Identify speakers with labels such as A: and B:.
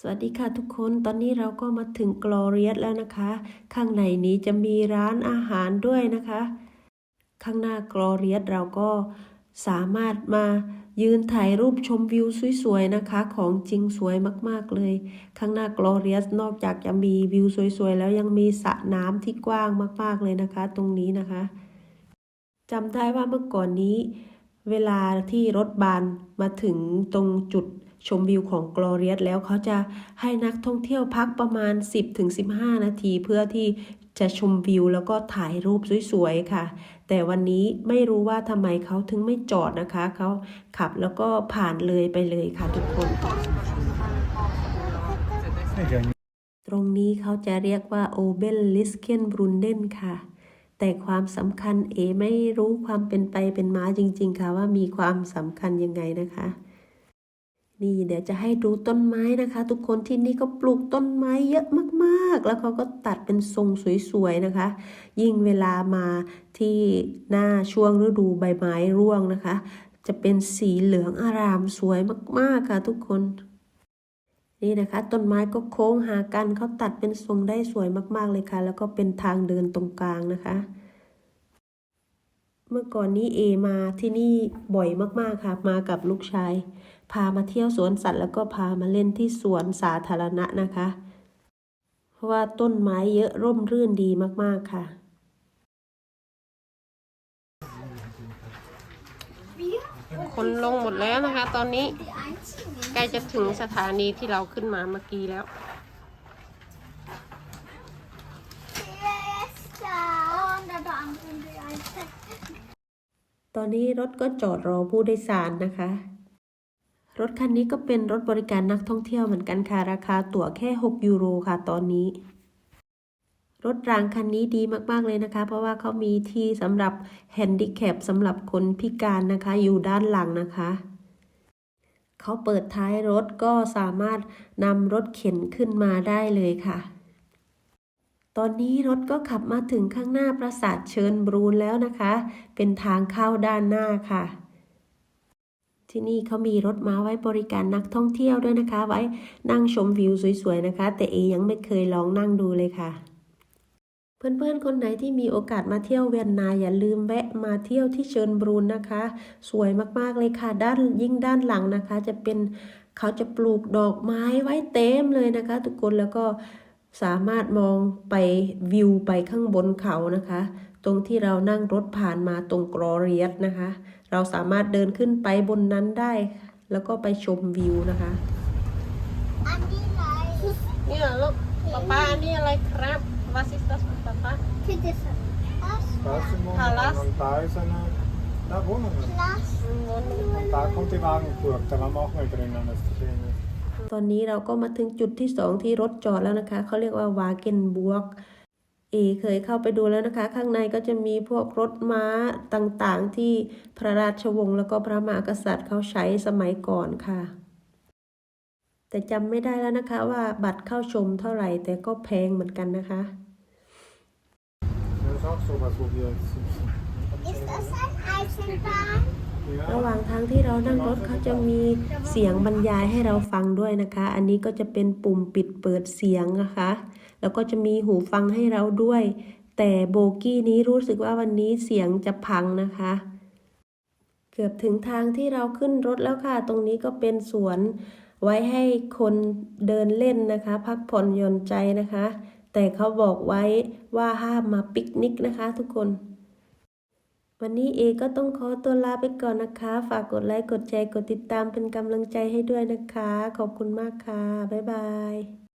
A: สวัสดีค่ะทุกคนตอนนี้เราก็มาถึงกลอเรียสแล้วนะคะ ข้างในนี้จะมีร้านอาหารด้วยนะคะ ข้างหน้ากลอเรียสเราก็สามารถมายืนถ่ายรูปชมวิวสวยๆนะคะ ของจริงสวยมากๆเลย ข้างหน้ากลอเรียสนอกจากจะมีวิวสวยๆ แล้วยังมีสระน้ำที่กว้างมากๆเลยนะคะ ตรงนี้นะคะจำได้ว่าเมื่อก่อนนี้ เวลาที่รถบัสมาถึงตรงจุด ชมวิวของกลอเรียสแล้วเขาจะให้นักท่องเที่ยวพักประมาณ 10-15 นาที เพื่อที่จะชมวิวแล้วก็ถ่ายรูปสวยๆค่ะ แต่วันนี้ไม่รู้ว่าทำไมเขาถึงไม่จอดนะคะ เขาขับแล้วก็ผ่านเลยไปเลยค่ะทุกคนตรงนี้เขาจะเรียกว่าโอเบนลิสเคนบรุนเดนค่ะ แต่ความสำคัญเอไม่รู้ความเป็นไปเป็นมาจริง ๆ ค่ะว่ามีความสำคัญยังไงนะคะ นี่เดี๋ยวจะให้ดูต้นไม้นะคะ ทุกคนที่นี่ก็ปลูกต้นไม้เยอะมากๆ แล้วเขาก็ตัดเป็นทรงสวยๆนะคะ ยิ่งเวลามาที่หน้าช่วงฤดูใบไม้ร่วงนะคะ จะเป็นสีเหลืองอารามสวยมากๆค่ะทุกคน นี่นะคะต้นไม้ก็โค้งหากันเขาตัดเป็นทรงได้สวยมากๆเลยค่ะ แล้วก็เป็นทางเดินตรงกลางนะคะเมื่อก่อนนี้เอมาที่นี่บ่อยมากๆค่ะ มากับลูกชาย พามาเที่ยวสวนสัตว์แล้วก็พามาเล่นที่สวนสาธารณะนะคะ เพราะว่าต้นไม้เยอะร่มรื่นดีมากๆค่ะคนลงหมดแล้วนะคะ ตอนนี้ใกล้จะถึงสถานีที่เราขึ้นมาเมื่อกี้แล้วตอนนี้รถก็จอดรอผู้โดยสารนะคะ รถคันนี้ก็เป็นรถบริการนักท่องเที่ยวเหมือนกันค่ะ ราคาตั๋วแค่ 6 ยูโรค่ะตอนนี้ รถรางคันนี้ดีมาก ๆ เลยนะคะ เพราะว่าเขามีที่สำหรับแฮนดิแคปสำหรับคนพิการนะคะ อยู่ด้านหลังนะคะเขาเปิดท้ายรถก็สามารถนำรถเข็นขึ้นมาได้เลยค่ะ ตอนนี้รถก็ขับมาถึงข้างหน้าปราสาทเชิญบรูนแล้วนะคะ เป็นทางเข้าด้านหน้าค่ะ ที่นี่เขามีรถม้าไว้บริการนักท่องเที่ยวด้วยนะคะ ไว้นั่งชมวิวสวยๆนะคะ แต่เอยังไม่เคยลองนั่งดูเลยค่ะ เพื่อนๆคนไหนที่มีโอกาสมาเที่ยวเวียนนาอย่าลืมแวะมาเที่ยวที่เชิญบรูนนะคะ สวยมากๆเลยค่ะ ด้านยิ่งด้านหลังนะคะ จะเป็นเขาจะปลูกดอกไม้ไว้เต็มเลยนะคะ ทุกคนแล้วก็สามารถมองไปวิวไปข้างบนเขานะคะ ตรงที่เรานั่งรถผ่านมาตรงกรอเรียสนะคะ เราสามารถเดินขึ้นไปบนนั้นได้ แล้วก็ไปชมวิวนะคะนี่ลูกป้าป้านี่อะไรครับวาซิสตัสป้าป้า
B: Spazio
A: Palast.
B: und da ist eine, da wohnen wir. Und da kommt die Wagenburg, da waren wir auch mal drinnen, als das schön ist.
A: ตอนนี้เราก็มาถึงจุดที่สองที่รถจอดแล้วนะคะ เขาเรียกว่าวาเกนบวก เอเคยเข้าไปดูแล้วนะคะ ข้างในก็จะมีพวกรถม้าต่างๆ ที่พระราชวงศ์แล้วก็พระมหากษัตริย์เขาใช้สมัยก่อนค่ะ แต่จำไม่ได้แล้วนะคะว่าบัตรเข้าชมเท่าไหร่แต่ก็แพงเหมือนกันนะคะ
B: Das
A: ระหว่างทางที่เรานั่งรถเขาจะมีเสียงบรรยายให้เราฟังด้วยนะคะ อันนี้ก็จะเป็นปุ่มปิดเปิดเสียงนะคะ แล้วก็จะมีหูฟังให้เราด้วย แต่โบกี้นี้รู้สึกว่าวันนี้เสียงจะพังนะคะ เกือบถึงทางที่เราขึ้นรถแล้วค่ะ ตรงนี้ก็เป็นสวนไว้ให้คนเดินเล่นนะคะ พักผ่อนหย่อนใจนะคะ แต่เขาบอกไว้ว่าห้ามมาปิกนิกนะคะ ทุกคน วันนี้เอก็ต้องขอตัวลาไปก่อนนะคะ ฝากกดไลค์ กดแชร์ กดติดตามเป็นกำลังใจให้ด้วยนะคะ ขอบคุณมากค่ะ บ๊ายบาย